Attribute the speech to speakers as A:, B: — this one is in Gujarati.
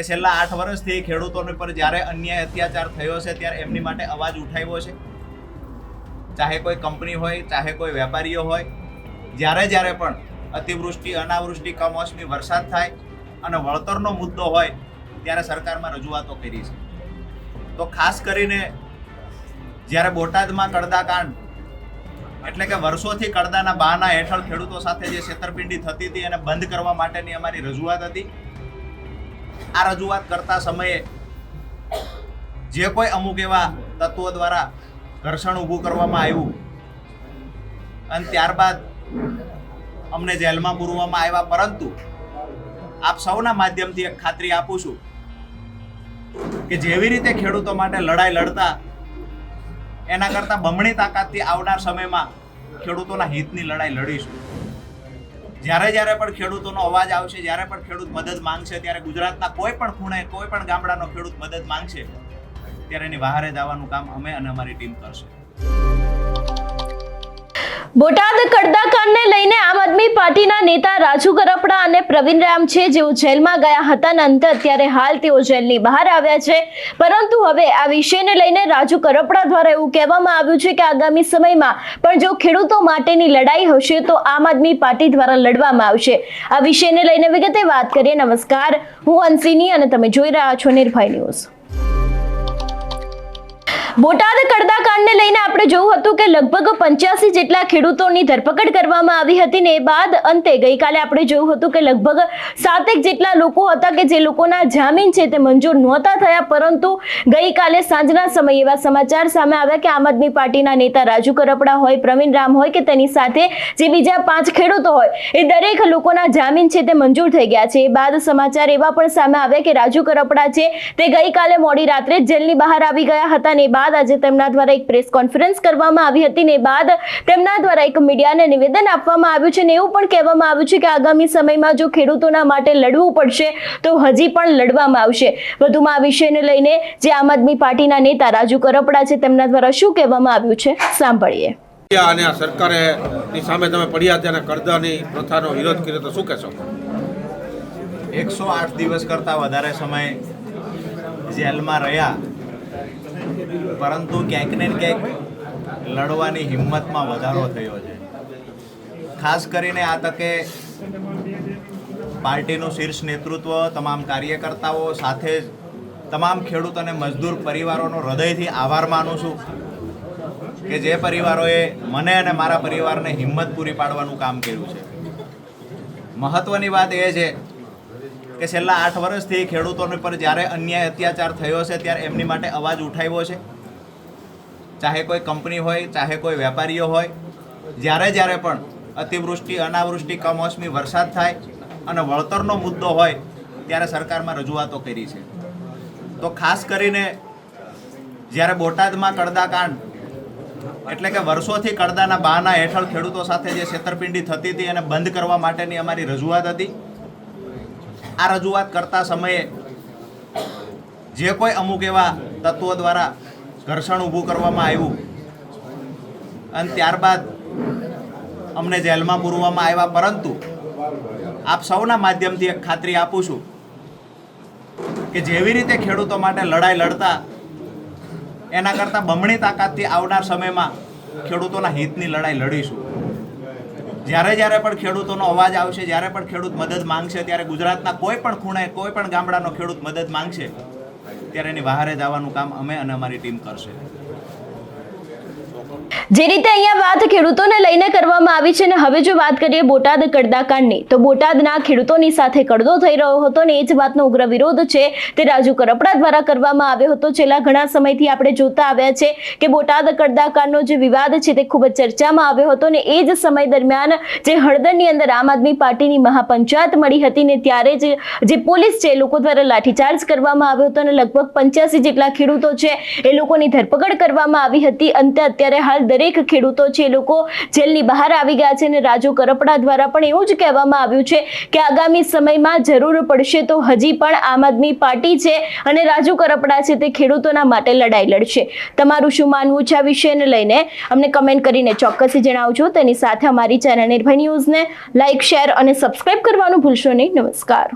A: કે છેલ્લા આઠ વર્ષથી ખેડૂતોને પર જ્યારે અન્યાય અત્યાચાર થયો છે, ત્યારે એમની માટે અવાજ ઉઠાવ્યો છે. ચાહે કોઈ કંપની હોય, ચાહે કોઈ વેપારીઓ હોય, જ્યારે જ્યારે પણ અતિવૃષ્ટિ, અનાવૃષ્ટિ, કમોસમી વરસાદ થાય અને વળતરનો મુદ્દો હોય, ત્યારે સરકારમાં રજૂઆતો કરી છે. તો ખાસ કરીને જ્યારે બોટાદમાં કડદાકાંડ, એટલે કે વર્ષોથી કડદાના બહાના હેઠળ ખેડૂતો સાથે જે છેતરપિંડી થતી હતી, એને બંધ કરવા માટેની અમારી રજૂઆત હતી. આ રજૂઆત કરતા સમયે જે કોઈ અમુક એવા તત્વો દ્વારા ઘર્ષણ ઊભું કરવામાં આવ્યું અને ત્યારબાદ અમને જેલમાં પૂરવામાં આવ્યા, પરંતુ આપ સૌના માધ્યમથી એક ખાતરી આપું છું કે જેવી રીતે ખેડૂતો માટે લડાઈ લડતા, એના કરતાં બમણી તાકાતથી આવનાર સમયમાં ખેડૂતોના હિતની લડાઈ લડીશું. જ્યારે જ્યારે પણ ખેડૂતોનો અવાજ આવશે, જ્યારે પણ ખેડૂત મદદ માંગશે, ત્યારે ગુજરાતના કોઈ પણ ખૂણે, કોઈ પણ ગામડાનો ખેડૂત મદદ માંગશે, ત્યારે એની બહારે જવાનું કામ અમે અને અમારી ટીમ કરશે.
B: બોટાદ કડદાકાંડને લઈને આમ આદમી પાર્ટીના નેતા રાજુ કરપડા અને પ્રવીણ રામ છે, જેઓ જેલમાં ગયા હતા અને અંતે અત્યારે હાલ તેઓ જેલની બહાર આવ્યા છે. પરંતુ હવે આ વિષયને લઈને રાજુ કરપડા દ્વારા એવું કહેવામાં આવ્યું છે કે આગામી સમયમાં પણ જો ખેડૂતો માટેની લડાઈ હશે તો આમ આદમી પાર્ટી દ્વારા લડવામાં આવશે. આ વિષયને લઈને વિગતે વાત કરીએ. નમસ્કાર. હું અંશિની અને તમે જોઈ રહ્યા છો નિર્ભય ન્યૂઝ. બોટાદ કડદાકાંડને લઈને આપણે જોયું હતું કે લગભગ પંચ્યાસી જેટલા ખેડૂતોની ધરપકડ કરવામાં આવી હતી ને એ બાદ અંતે ગઈકાલે આપણે જોયું હતું કે લગભગ સાતેક જેટલા લોકો હતા કે જે લોકોના જામીન છે તે મંજૂર નહોતા થયા, પરંતુ ગઈકાલે સાંજના સમયે એવા સમાચાર સામે આવ્યા કે આમ આદમી પાર્ટીના નેતા રાજુ કરપડા હોય, પ્રવીણ રામ હોય કે તેની સાથે જે બીજા પાંચ ખેડૂતો હોય, એ દરેક લોકોના જામીન છે તે મંજૂર થઈ ગયા છે. એ બાદ સમાચાર એવા પણ સામે આવ્યા કે રાજુ કરપડા છે તે ગઈકાલે મોડી રાત્રે જેલની બહાર આવી ગયા હતા ને એ બાદ આજે તેમના દ્વારા એક પ્રેસ કોન્ફરન્સ કરવામાં આવી હતી ને બાદ તેમના દ્વારા એક મીડિયાને નિવેદન આપવામાં આવ્યું છે ને એવું પણ કહેવામાં આવ્યું છે કે આગામી સમયમાં જો ખેડૂતોના માટે લડવું પડશે તો હજી પણ લડવામાં આવશે. વધુમાં આ વિષયને લઈને જે આમ આદમી પાર્ટીના નેતા રાજુ કરપડા છે તેમના દ્વારા શું કહેવામાં આવ્યું છે સાંભળીએ.
C: અને આ સરકારે ની સામે તમે પડ્યા ત્યારે કરદાની પ્રથાનો વિરોધ કર્યો તો શું કહેશો?
A: એકસો આઠ દિવસ કરતાં વધારે સમય જેલમાં રહ્યા પરંતુ ક્યાંક ને ક્યાંક લડવાની હિંમતમાં વધારો થયો છે. ખાસ કરીને આ તકે પાર્ટીનું શીર્ષ નેતૃત્વ, તમામ કાર્યકર્તાઓ સાથે જ તમામ ખેડૂત અને મજદૂર પરિવારોનો હૃદયથી આભાર માનું છું કે જે પરિવારોએ મને અને મારા પરિવારને હિંમત પૂરી પાડવાનું કામ કર્યું છે. મહત્વની વાત એ છે કે છેલ્લા આઠ વર્ષથી ખેડૂતોને પર જ્યારે અન્યાય અત્યાચાર થયો છે, ત્યારે એમની માટે અવાજ ઉઠાવ્યો છે. ચાહે કોઈ કંપની હોય, ચાહે કોઈ વેપારીઓ હોય, જ્યારે જ્યારે પણ અતિવૃષ્ટિ, અનાવૃષ્ટિ, કમોસમી વરસાદ થાય અને વળતરનો મુદ્દો હોય, ત્યારે સરકારમાં રજૂઆતો કરી છે. તો ખાસ કરીને જ્યારે બોટાદમાં કડદાકાંડ, એટલે કે વર્ષોથી કડદાના બહાના હેઠળ ખેડૂતો સાથે જે છેતરપિંડી થતી હતી, એને બંધ કરવા માટેની અમારી રજૂઆત હતી. આ રજૂઆત કરતા સમયે જે કોઈ અમુક એવા તત્વો દ્વારા ઘર્ષણ ઊભું કરવામાં આવ્યું અને ત્યારબાદ અમને જેલમાં પૂરવામાં આવ્યા, પરંતુ આપ સૌના માધ્યમથી એક ખાતરી આપું છું કે જેવી રીતે ખેડૂતો માટે લડાઈ લડતા, એના કરતાં બમણી તાકાતથી આવનાર સમયમાં ખેડૂતોના હિતની લડાઈ લડીશું. જ્યારે જ્યારે પણ ખેડૂતોનો અવાજ આવશે, જ્યારે પણ ખેડૂત મદદ માંગશે, ત્યારે ગુજરાતના કોઈ પણ ખૂણે, કોઈ પણ ગામડાનો ખેડૂત મદદ માંગશે, ત્યારે એની બહારે જવાનું કામ અમે અને અમારી ટીમ કરશે.
B: જે રીતે અહીંયા વાત ખેડૂતોને લઈને કરવામાં આવી છે ને હવે જો વાત કરીએ બોટાદ કડદાકાંડની, તો બોટાદના ખેડૂતોની સાથે કડદો થઈ રહ્યો હતો ને એ જ વાતનો ઉગ્ર વિરોધ છે તે રાજુ કરપડા દ્વારા કરવામાં આવ્યો હતો. છેલ્લા ઘણા સમયથી આપણે જોતા આવ્યા છે કે બોટાદ કડદાકાંડનો જે વિવાદ છે તે ખૂબ જ ચર્ચામાં આવ્યો હતો ને એ જ સમય દરમિયાન જે હળદરની અંદર આમ આદમી પાર્ટીની મહાપંચાયત મળી હતી ને ત્યારે જ જે પોલીસ છે એ લોકો દ્વારા લાઠીચાર્જ કરવામાં આવ્યો હતો અને લગભગ પંચ્યાસી જેટલા ખેડૂતો છે એ લોકોની ધરપકડ કરવામાં આવી હતી. અંતે અત્યારે હાલ દરેક ખેડૂતો છે, એ લોકો જેલની બહાર આવી ગયા છે અને રાજુ કરપડા દ્વારા પણ એવું જ કહેવામાં આવ્યું છે કે આગામી સમયમાં જરૂર પડશે તો હજી પણ આમ આદમી પાર્ટી છે અને રાજુ કરપડા છે તે ખેડૂતોના માટે લડાઈ લડશે. તમારું શું માનવું છે આ વિષયને લઈને? અમને કમેન્ટ કરીને ચોક્કસથી જણાવજો. તેની સાથે અમારી ચેનલ નિર્ભય ન્યૂઝને લાઇક શેર અને સબસ્ક્રાઇબ કરવાનું ભૂલશો નહીં. નમસ્કાર.